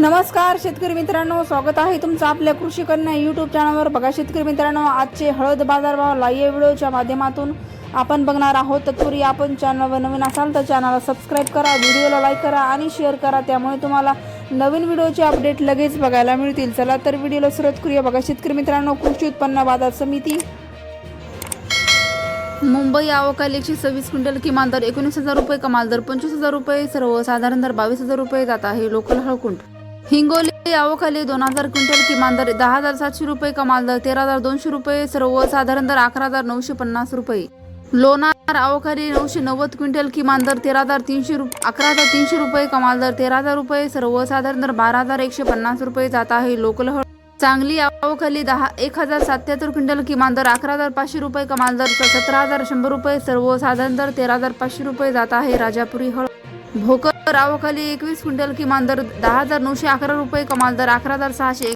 नमस्कार शेतकरी मित्रांनो. स्वागत आहे तुमचं आपल्या कृषी कन्या यूट्यूब चॅनलवर बघा शेतकरी मित्रांनो आजचे हळद बाजारभाव लाईव्ह व्हिडिओच्या माध्यमातून आपण बघणार आहोत. तत्पूर्वी आपण चॅनलवर नवीन असाल तर चॅनलला सबस्क्राईब करा व्हिडिओला लाईक करा आणि शेअर करा. त्यामुळे तुम्हाला नवीन व्हिडिओचे अपडेट लगेच बघायला मिळतील. चला तर व्हिडिओला सुरुवात करूया. बघा शेतकरी मित्रांनो कृषी उत्पन्न बाजार समिती. मुंबई आवकाल एकशे सव्वीस क्विंटल किमान दर एकोणीस हजार रुपये कमाल दर पंचवीस हजार रुपये सर्वसाधारण दर बावीस हजार रुपये जात आहे लोकल हळकुंड हिंगोली आवकाली दोन हजार क्विंटल किमान दर दहा हजार सातशे रुपये कमाल दर तेरा हजार दोनशे रुपये सर्वसाधारण दर अकरा हजार नऊशे पन्नास रुपये. लोणार आवकाली नऊशे नव्वद क्विंटल किमान दर तेरा हजार तीनशे रुप अकरा हजार तीनशे रुपये कमाल दर तेरा हजार रुपये सर्वसाधारण दर बारा हजार एकशे पन्नास रुपये जात आहे लोकल हळ चांगली आवखाली दहा एक हजार सत्याहत्तर क्विंटल किमान दर अकरा हजार पाचशे रुपये कमाल दर सतरा हजार शंभर रुपये सर्वसाधारण दर तेरा हजार पाचशे रुपये जात आहे राजापुरी हळ भोकर रावखाली एकवीस क्विंटल किमान दर दहा हजार नऊशे अकरा रुपये कमाल दर अकरा हजार सहाशे